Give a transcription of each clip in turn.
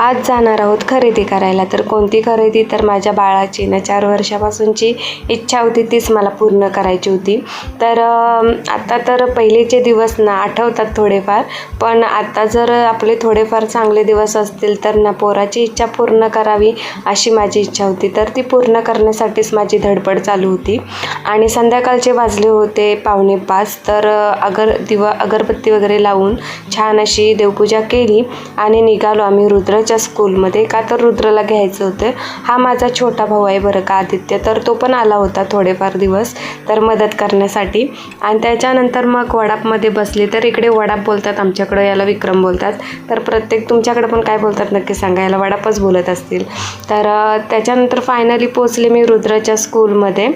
आज जाणार आहोत खरेदी करायला. तर कोणती खरेदी? तर माझ्या बाळाची. ना चार वर्षापासूनची इच्छा होती तीच मला पूर्ण करायची होती. तर आता तर पहिलेचे दिवस ना आठवतात थोडेफार. पण आता जर आपले थोडेफार चांगले दिवस असतील तर ना पोराची इच्छा पूर्ण करावी अशी माझी इच्छा होती. तर ती पूर्ण करण्यासाठीच माझी धडपड चालू होती. आणि संध्याकाळचे वाजले होते पावणे पाच. तर अगर दिवा अगरबत्ती वगैरे लावून छान अशी देवपूजा केली. आणि निघालो आम्ही रुद्र रुद्रच्या स्कूलमध्ये का तर रुद्रला घ्यायचं होतं. हा माझा छोटा भाऊ आहे बरं का आदित्य तर तो पण आला होता थोडेफार दिवस तर मदत करण्यासाठी. आणि त्याच्यानंतर मग वडापमध्ये बसले तर इकडे वडाप बोलतात आमच्याकडं याला विक्रम बोलतात. तर प्रत्येक तुमच्याकडे पण काय बोलतात नक्की सांगा याला वडापच बोलत असतील. तर त्याच्यानंतर फायनली पोचले मी रुद्रच्या स्कूलमध्ये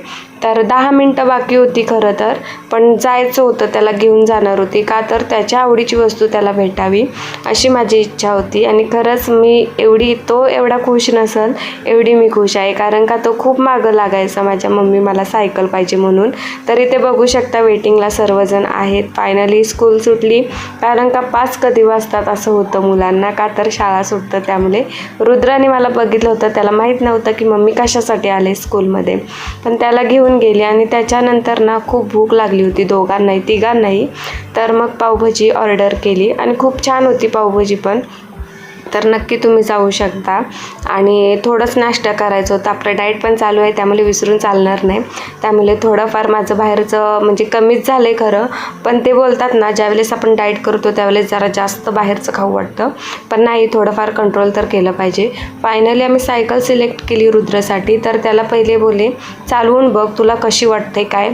तर दहा मिनटं बाकी होती खरं तर पण जायचं होतं त्याला घेऊन जाणार होती. का तर त्याच्या आवडीची वस्तू त्याला भेटावी अशी माझी इच्छा होती. आणि खरंच मी एवढी तो एवढा खुश नसल एवढी मी खुश आहे. कारण का तो खूप मागं लागायचा. माझ्या मम्मी मला सायकल पाहिजे म्हणून. तर इथे बघू शकता वेटिंगला सर्वजण आहेत. फायनली स्कूल सुटली. कारण का पाच कधी वाजतात असं होतं मुलांना. का तर शाळा सुटतं त्यामुळे. रुद्राने मला बघितलं होतं. त्याला माहीत नव्हतं की मम्मी कशासाठी आले स्कूलमध्ये पण त्याला घेऊन गेली आणि त्याच्यानंतर ना खूप भूक लागली होती दोघांनाही तिघांनाही. तर मग पावभाजी ऑर्डर केली आणि खूप छान होती पावभाजी पण. तर नक्की तुम्ही जाऊ शकता. आणि थोडंच नाश्ता करायचं होतं. आपलं डाएट पण चालू आहे त्यामुळे विसरून चालणार नाही. त्यामुळे थोडंफार माझं बाहेरचं म्हणजे कमीच झालं आहे खरं. पण ते बोलतात ना ज्यावेळेस आपण डाएट करतो त्यावेळेस जरा जास्त बाहेरचं खाऊ वाटतं. पण नाही थोडंफार कंट्रोल तर केलं पाहिजे. फायनली आम्ही सायकल सिलेक्ट केली रुद्रसाठी. तर त्याला पहिले बोले चालवून बघ तुला कशी वाटते काय?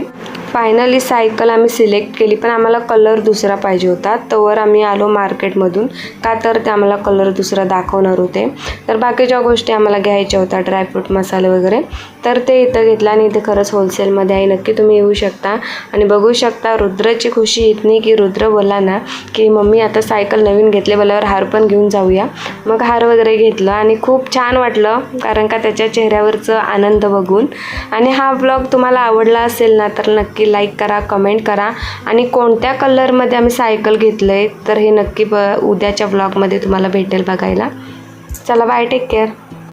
फायनली सायकल आम्ही सिलेक्ट केली पण आम्हाला कलर दुसरा पाहिजे होता. तोवर आम्ही आलो मार्केटमधून का तर ते आम्हाला कलर दुसरा दाखवणार होते. तर बाकीच्या गोष्टी आम्हाला घ्यायच्या होत्या ड्रायफ्रूट मसाले वगैरे. तर ते इथं घेतलं आणि इथे खरंच होलसेलमध्ये आहे. नक्की तुम्ही येऊ शकता. आणि बघू शकता रुद्राची खुशी इतनी की रुद्र बोला ना की मम्मी आता सायकल नवीन घेतले बोलावर हार पण घेऊन जाऊया. मग हार वगैरे घेतलं आणि खूप छान वाटलं कारण का त्याच्या चेहऱ्यावरचं आनंद बघून. आणि हा ब्लॉग तुम्हाला आवडला असेल ना तर नक्की नक्की लाईक करा कमेंट करा. आणि कोणत्या कलरमध्ये आम्ही सायकल घेतलं आहे तर हे नक्की ब उद्याच्या ब्लॉगमध्ये तुम्हाला भेटेल बघायला. चला बाय टेक केअर